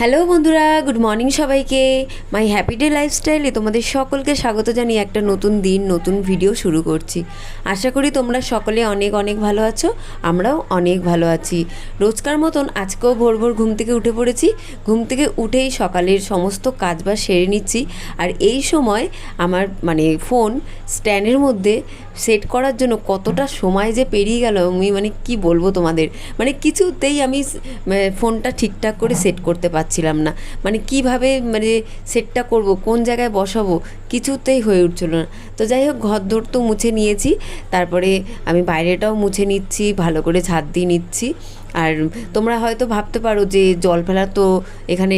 Hello বন্ধুরা, good morning সবাইকে। মাই happy day লাইফস্টাইলে তোমাদের সকলকে স্বাগত জানিয়ে একটা নতুন দিন, নতুন ভিডিও শুরু করছি। আশা করি তোমরা সকলে অনেক অনেক ভালো আছো, আমরাও অনেক ভালো আছি। রোজকার মতন আজকেও ভোর ভোর ঘুম থেকে উঠে পড়েছি। ঘুম থেকে উঠেই সকালের সমস্ত কাজ বাজ সেরে নিচ্ছি। আর এই সময় আমার মানে ফোন স্ট্যান্ডের মধ্যে সেট করার জন্য কতটা সময় যে পেরিয়ে গেল, আমি মানে কি বলব তোমাদের? মানে কিছুতেই আমি মানে ফোনটা ঠিকঠাক করে সেট করতে পারছিলাম না। মানে কীভাবে মানে সেটটা করব, কোন জায়গায় বসাবো, কিছুতেই হয়ে উঠছিল না। তো যাই হোক, ঘর দোর তো মুছে নিয়েছি। তারপরে আমি বাইরেটাও মুছে নিচ্ছি, ভালো করে ছাদ দিয়ে নিচ্ছি। আর তোমরা হয়তো ভাবতে পারো যে জল ফেলা তো এখানে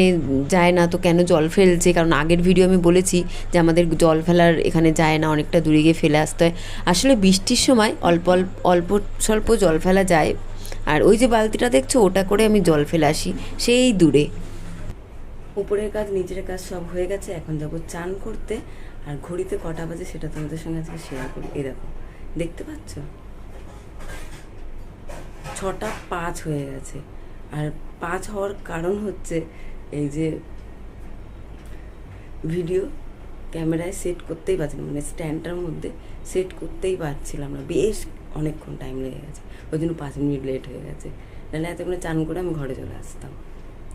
যায় না, তো কেন জল ফেলছে? কারণ আগের ভিডিও আমি বলেছি যে আমাদের জল ফেলার এখানে যায় না, অনেকটা দূরে গিয়ে ফেলে আসতে হয়। আসলে বৃষ্টির সময় অল্প অল্প অল্প স্বল্প জল ফেলা যায়। আর ওই যে বালতিটা দেখছ, ওটা করে আমি জল ফেলে আসি, সেই দূরে। উপরের কাজ, নিচের কাজ সব হয়ে গেছে, এখন যাব চান করতে, আর ঘড়িতে কটা বাজে সেটা তোমাদের সঙ্গে আজকে শেয়ার করি। এই দেখো, দেখতে পাচ্ছ? ছটা পাঁচ হয়ে গেছে। আর পাঁচ হওয়ার কারণ হচ্ছে এই যে ভিডিও ক্যামেরায় সেট করতেই পারছিলাম মানে স্ট্যান্ডটার মধ্যে সেট করতেই পারছিলাম না। বেশ অনেকক্ষণ টাইম লেগে গেছে। ওই জন্য পাঁচ মিনিট লেট হয়ে গেছে। নাহলে এতক্ষণে চান করে আমি ঘরে চলে আসতাম।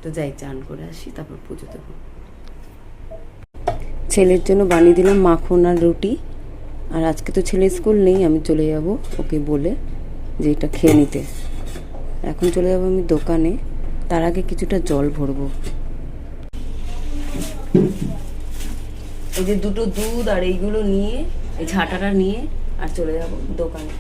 তো যাই, চান করে আসি, তারপর পুজো দেবো। ছেলের জন্য বানিয়ে দিলাম মাখন আর রুটি। আর আজকে তো ছেলে স্কুল নেই, আমি চলে যাব ওকে বলে যে এটা খেয়ে নিতে। এখন চলে যাব আমি দোকানে, তার আগে কিছুটা জল ভরবো। এই যে দুটো দুধ আর এইগুলো নিয়ে, এই ঝাঁটাটা নিয়ে আর চলে যাব দোকানে।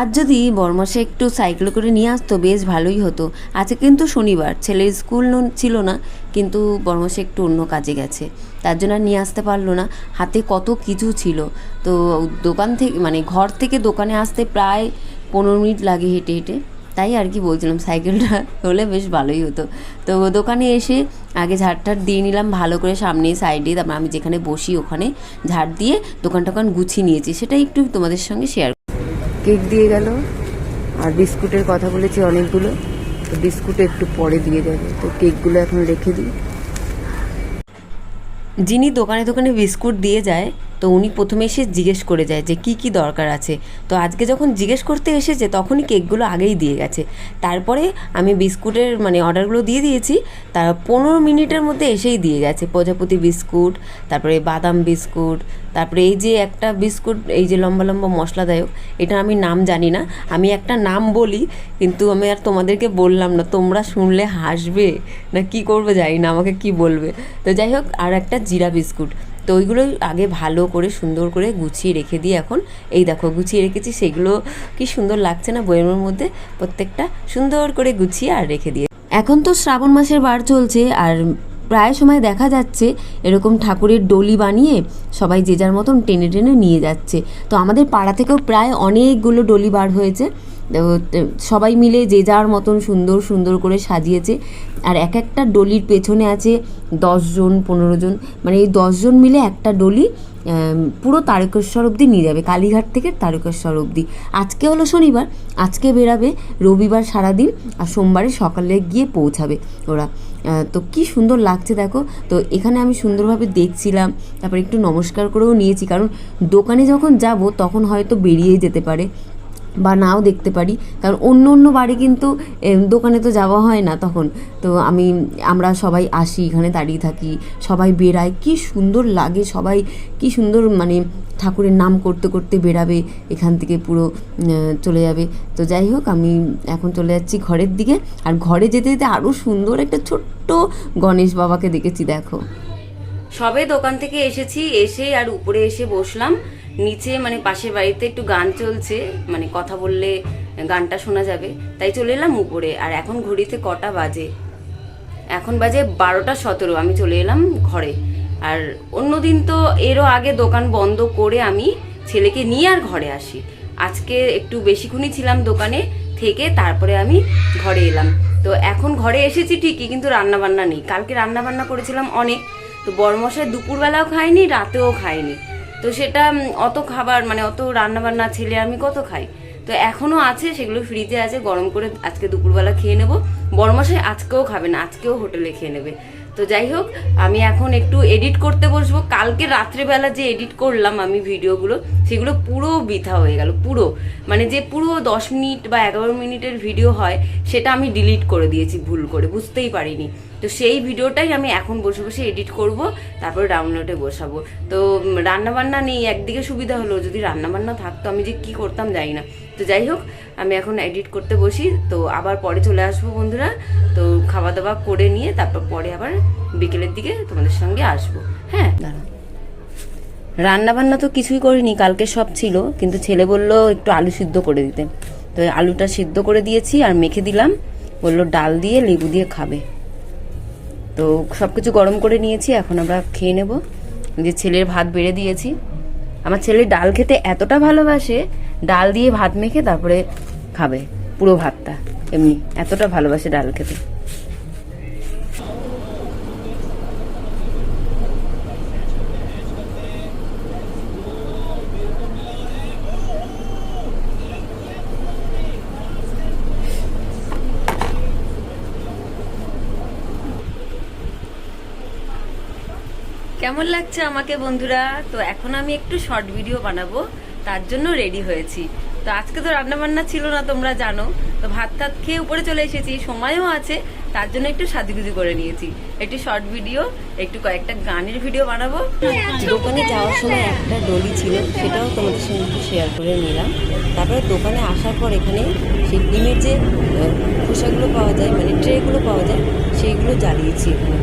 আজ যদি বরমাসে একটু সাইকেল করে নিয়ে আসতো, বেশ ভালোই হতো। আজকে কিন্তু শনিবার, ছেলের স্কুল ছিল না, কিন্তু বরমাসে একটু অন্য কাজে গেছে। তার জন্য আর নিয়ে আসতে পারল না। হাতে কত কিছু ছিল। তো দোকান থেকে মানে ঘর থেকে দোকানে আসতে প্রায় পনেরো মিনিট লাগে হেঁটে হেঁটে। তাই আর কি বলছিলাম সাইকেলটা হলে বেশ ভালোই হতো। তো দোকানে এসে আগে ঝাড় ঠাট দিয়ে নিলাম, ভালো করে সামনে সাইডে তারপর আমি যেখানে বসি ওখানে ঝাড় দিয়ে দোকান টোকান গুছিয়ে নিয়েছি। সেটাই একটু তোমাদের সঙ্গে শেয়ার কেক দিয়ে গেল। আর বিস্কুটের কথা বলেছি অনেকগুলো। তো বিস্কুট একটু পরে দিয়ে যাবে। তো কেকগুলো এখন রেখে দিই। যিনি দোকানে দোকানে বিস্কুট দিয়ে যায় তো উনি প্রথমে এসে জিজ্ঞেস করে যায় যে কি কি দরকার আছে। তো আজকে যখন জিজ্ঞেস করতে এসেছে তখনই কেকগুলো আগেই দিয়ে গেছে। তারপরে আমি বিস্কুটের মানে অর্ডারগুলো দিয়ে দিয়েছি। তার পনেরো মিনিটের মধ্যে এসেই দিয়ে গেছে। প্রজাপতি বিস্কুট, তারপরে বাদাম বিস্কুট, তারপরে এই যে একটা বিস্কুট, এই যে লম্বা লম্বা মশলাদায়ক, এটা আমি নাম জানি না। আমি একটা নাম বলি, কিন্তু আমি আর তোমাদেরকে বললাম না। তোমরা শুনলে হাসবে না কি করবে জানি না, আমাকে কি বলবে। তো যাই হোক, আর একটা জিরা বিস্কুট। তো ওইগুলো আগে ভালো করে সুন্দর করে গুছিয়ে রেখে দিয়ে এখন এই দেখো গুছিয়ে রেখেছি, সেগুলো কি সুন্দর লাগছে না বইয়ের মধ্যে? প্রত্যেকটা সুন্দর করে গুছিয়ে আর রেখে দিয়ে। এখন তো শ্রাবণ মাসের বার চলছে আর প্রায় সময় দেখা যাচ্ছে এরকম ঠাকুরের ডলি বানিয়ে সবাই যে যার মতন টেনে টেনে নিয়ে যাচ্ছে। তো আমাদের পাড়া থেকেও প্রায় অনেকগুলো ডলি বার হয়েছে। সবাই মিলে যে যার মতন সুন্দর সুন্দর করে সাজিয়েছে। আর এক একটা ডলির পেছনে আছে দশজন পনেরো জন। মানে এই দশজন মিলে একটা ডলি পুরো তারকেশ্বর অবধি নিয়ে যাবে, কালীঘাট থেকে তারকেশ্বর অবধি। আজকে হলো শনিবার, আজকে বেরাবে, রবিবার সারাদিন, আর সোমবারে সকালে গিয়ে পৌঁছাবে ওরা। তো কি সুন্দর লাগছে দেখো। তো এখানে আমি সুন্দরভাবে দেখছিলাম, তারপর একটু নমস্কার করেও নিয়েছি, কারণ দোকানে যখন যাব তখন হয়তো বেরিয়ে যেতে পারে। বা নাও দেখতে পারি। কারণ অন্য অন্য বাড়ি কিন্তু দোকানে তো যাওয়া হয় না তখন। তো আমি, আমরা সবাই আসি, এখানে দাঁড়িয়ে থাকি, সবাই বেরায় কি সুন্দর লাগে, সবাই কি সুন্দর মানে ঠাকুরের নাম করতে করতে বেরাবে এখান থেকে পুরো চলে যাবে। তো যাই হোক, আমি এখন চলে যাচ্ছি ঘরের দিকে। আর ঘরে যেতে যেতে আরও সুন্দর একটা ছোট্ট গণেশ বাবাকে দেখেছি, দেখো। সবে দোকান থেকে এসেছি এসে আর উপরে এসে বসলাম। নিচে মানে পাশের বাড়িতে একটু গান চলছে মানে কথা বললে গানটা শোনা যাবে, তাই চলে এলাম উপরে, আর এখন ঘড়িতে কটা বাজে? এখন বাজে বারোটা সতেরো, আমি চলে এলাম ঘরে। আর অন্যদিন তো এরও আগে দোকান বন্ধ করে আমি ছেলেকে নিয়ে আর ঘরে আসি। আজকে একটু বেশিক্ষণই ছিলাম দোকানে থেকে, তারপরে আমি ঘরে এলাম। তো এখন ঘরে এসেছি ঠিকই, কিন্তু রান্নাবান্না নেই। কালকে রান্নাবান্না করেছিলাম অনেক, তো বড়মশাই দুপুরবেলাও খায়নি, রাতেও খায়নি। তো সেটা অত খাবার মানে অত রান্না বান্না ছেলে আমি কত খাই? তো এখনও আছে, সেগুলো ফ্রিজে আছে, গরম করে আজকে দুপুরবেলা খেয়ে নেব। বড়মশাই আজকেও খাবে না, আজকেও হোটেলে খেয়ে নেবে। তো যাই হোক, আমি এখন একটু এডিট করতে বসবো। কালকে রাত্রেবেলা যে এডিট করলাম আমি ভিডিওগুলো, সেগুলো পুরো বৃথা হয়ে গেল, পুরো। মানে যে পুরো দশ মিনিট বা এগারো মিনিটের ভিডিও হয়, সেটা আমি ডিলিট করে দিয়েছি ভুল করে, বুঝতেই পারিনি। তো সেই ভিডিওটাই আমি এখন বসে বসে এডিট করব, তারপর ডাউনলোডে বসাবো। তো রান্নাবান্না নেই, একদিকে সুবিধা হলো, যদি রান্নাবান্না থাকতো আমি যে কি করতাম জানি না। তো যাই হোক, আমি এখন এডিট করতে বসি, তো আবার পরে চলে আসব বন্ধুরা। তো খাওয়া দাওয়া করে নিয়ে, তারপর পরে আবার বিকেলের দিকে তোমাদের সঙ্গে আসব হ্যাঁ? দাঁড়াও। রান্না বান্না তো কিছুই করিনি, কালকে সব ছিল, কিন্তু ছেলে বলল একটু আলু সিদ্ধ করে দিতে। তো আলুটা সিদ্ধ করে দিয়েছি আর মেখে দিলাম, বলল ডাল দিয়ে লেবু দিয়ে খাবে। তো সব কিছু গরম করে নিয়েছি, এখন আমরা খেয়ে নেব। যে ছেলের ভাত বেড়ে দিয়েছি। আমার ছেলে ডাল খেতে এতটা ভালোবাসে, ডাল দিয়ে ভাত মেখে তারপরে খাবে পুরো ভাতটা। এমনি এতটা ভালোবাসে ডাল খেতে। কেমন লাগছে আমাকে বন্ধুরা? তো এখন আমি একটু শর্ট ভিডিও বানাবো, তার জন্য রেডি হয়েছি। তো আজকে তো রান্না বান্না ছিল না তোমরা জানো। তো ভাত টাত খেয়ে উপরে চলে এসেছি, সময়ও আছে। তার জন্য একটু সাজুগুজু করে নিয়েছি। একটু শর্ট ভিডিও একটু কয়েকটা গানের ভিডিও বানাবো। দোকানে যাওয়ার সময় একটা ডলি ছিল, সেটাও তোমাদের সঙ্গে একটু শেয়ার করে নিলাম। তারপরে দোকানে আসার পর এখানে সেই ডিমের যে খোসাগুলো পাওয়া যায় মানে ট্রেগুলো পাওয়া যায়, সেইগুলো জ্বালিয়েছি এখানে।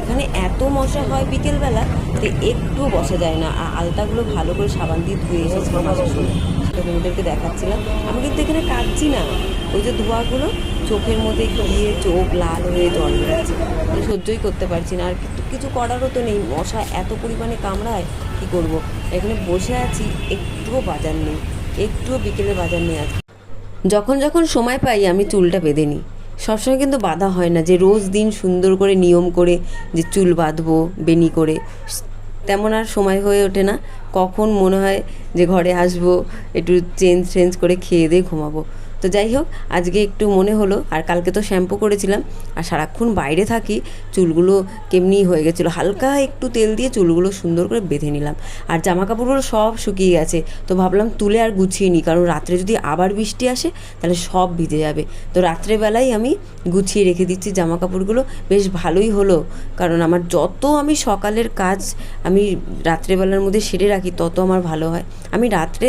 এখানে এত মশা হয় বিকেলবেলা, যে একটু বসা যায় না। আর আলতাগুলো ভালো করে সাবান দিয়ে ধুয়ে এসেছিলাম আসার সময় সেটা তোমাদেরকে দেখাচ্ছিলাম। আমি কিন্তু এখানে কাটছি না। ওই যে ধোঁয়াগুলো চোখের মধ্যে গিয়ে চোখ লাল হয়ে জল বেরোচ্ছে। সহ্যই করতে পারছি না। আর কিছু করারও তো নেই। মশা এত পরিমাণে কামড়ায়, কি করব? এখানে বসে আছি, একটুও বাজার নেই। একটুও বিকেলে বাজার নেই আজকে। যখন যখন সময় পাই, আমি চুলটা বেঁধে নিই। সবসময় কিন্তু বাঁধা হয় না যে রোজ দিন সুন্দর করে নিয়ম করে যে চুল বাঁধবো বেনি করে। তেমন আর সময় হয়ে ওঠে না। কখন মনে হয় যে ঘরে আসব, একটু চেঞ্জ চেঞ্জ করে খেয়ে দিয়ে ঘুমাবো। তো যাই হোক, আজকে একটু মনে হলো, আর কালকে তো শ্যাম্পু করেছিলাম, আর সারাক্ষণ বাইরে থাকি, চুলগুলো কেমনি হয়ে গেছিল, হালকা একটু তেল দিয়ে চুলগুলো সুন্দর করে বেঁধে নিলাম। আর জামা কাপড়গুলো সব শুকিয়ে গেছে, তো ভাবলাম তুলে আর গুছিয়ে নিই, কারণ রাত্রে যদি আবার বৃষ্টি আসে, তাহলে সব ভিজে যাবে। তো রাত্রেবেলায় আমি গুছিয়ে রেখে দিচ্ছি জামা কাপড়গুলো বেশ ভালোই হলো, কারণ আমার যত আমি সকালের কাজ আমি রাত্রেবেলার মধ্যে সেরে রাখি, তত আমার ভালো হয়। আমি রাত্রে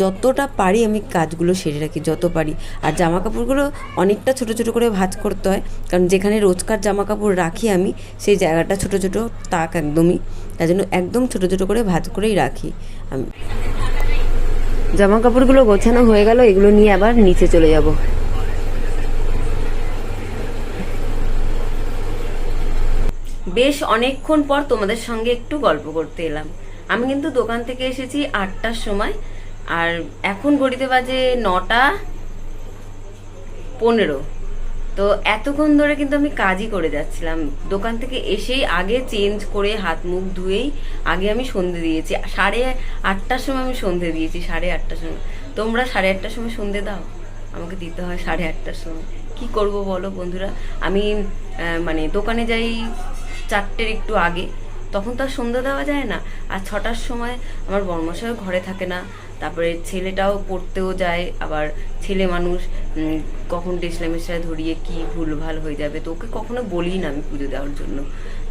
যতটা পারি আমি কাজগুলো সেরে রাখি, যত পারি। আর জামা কাপড়গুলো অনেকটা ছোট ছোট করে ভাঁজ করতে হয়, কারণ যেখানে রোজকার জামা কাপড় রাখি আমি, সেই জায়গাটা ছোট ছোট তাক একদমই। তার জন্য একদম ছোট ছোট করে ভাঁজ করেই রাখি আমি। জামা কাপড়গুলো গোছানো হয়ে গেল, এগুলো নিয়ে আবার নিচে চলে যাব। বেশ অনেকক্ষণ পর তোমাদের সঙ্গে একটু গল্প করতে এলাম। আমি কিন্তু দোকান থেকে এসেছি আটটার সময়, আর এখন ঘড়িতে বাজে নটা পনেরো। তো এতক্ষণ ধরে কিন্তু আমি কাজই করে যাচ্ছিলাম। দোকান থেকে এসেই আগে চেঞ্জ করে হাত মুখ ধুয়েই আগে আমি সন্ধে দিয়েছি। সাড়ে আটটার সময় আমি সন্ধে দিয়েছি, সাড়ে আটটার সময়। তোমরা সাড়ে আটটার সময় সন্ধে দাও। আমাকে দিতে হয় সাড়ে আটটার সময়। কি করব বলো বন্ধুরা? আমি মানে দোকানে যাই চারটের একটু আগে। তখন তো আর সন্ধ্যা দেওয়া যায় না। আর ছটার সময় আমার বর্মশাইও ঘরে থাকে না। তারপরে ছেলেটাও পড়তেও যায়। আবার ছেলে মানুষ কখন ডেসলামেশায় ধরিয়ে কি ভুলভাল হয়ে যাবে? তো ওকে কখনো বলি না আমি পুজো দেওয়ার জন্য।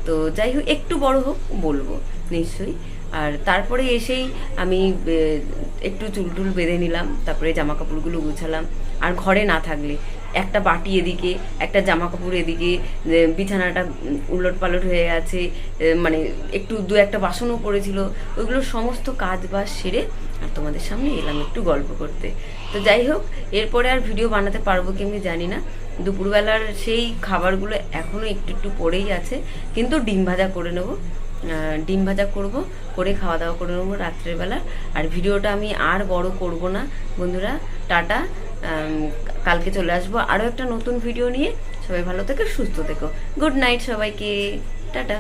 তো যাই হোক, একটু বড় হোক, বলব নিশ্চয়ই। আর তারপরে এসেই আমি একটু চুল টুল বেঁধে নিলাম। তারপরে জামা কাপড়গুলো গুছালাম। আর ঘরে না থাকলে একটা বাটি এদিকে, একটা জামা কাপড় এদিকে বিছানাটা উলট পালট হয়ে আছে মানে একটু দু একটা বাসনও পড়েছিল, ওইগুলো সমস্ত কাজ বাজ সেরে আর তোমাদের সামনে এলাম একটু গল্প করতে। তো যাই হোক, এরপরে আর ভিডিও বানাতে পারব কি আমি জানি না। দুপুরবেলার সেই খাবারগুলো এখনও একটু একটু পড়েই আছে, কিন্তু ডিম ভাজা করে নেব। ডিম ভাজা করব, করে খাওয়া দাওয়া করে নেব রাত্রের বেলা আর ভিডিওটা আমি আর বড় করব না। বন্ধুরা, টাটা কালকে চলে আসব আরও একটা নতুন ভিডিও নিয়ে। সবাই ভালো থেকো, সুস্থ থেকো। গুড নাইট সবাইকে। টাটা।